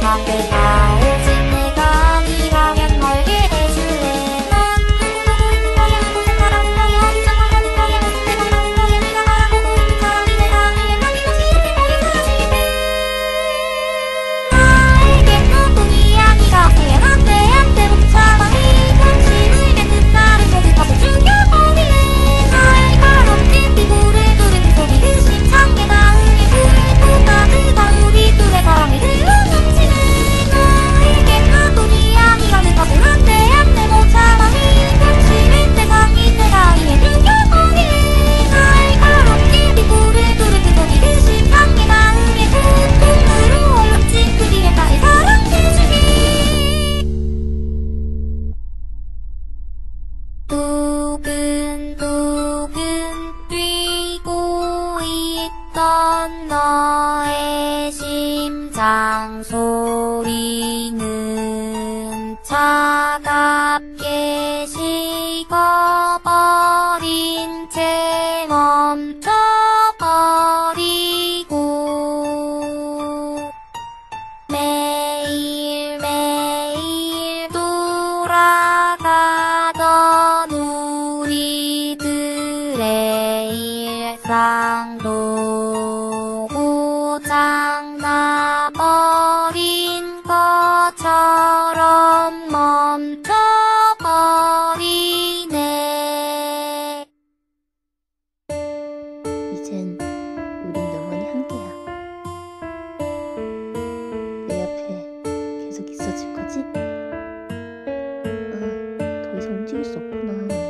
happy, about 멈췄던 너의 심장 소리는 차갑게 식어버린 채 멈춰버리고 매일매일 돌아 멈춰버리네. 이젠 우린 영원히 함께야. 내 앞에 계속 있어줄 거지? 아, 더 이상 움직일 수 없구나.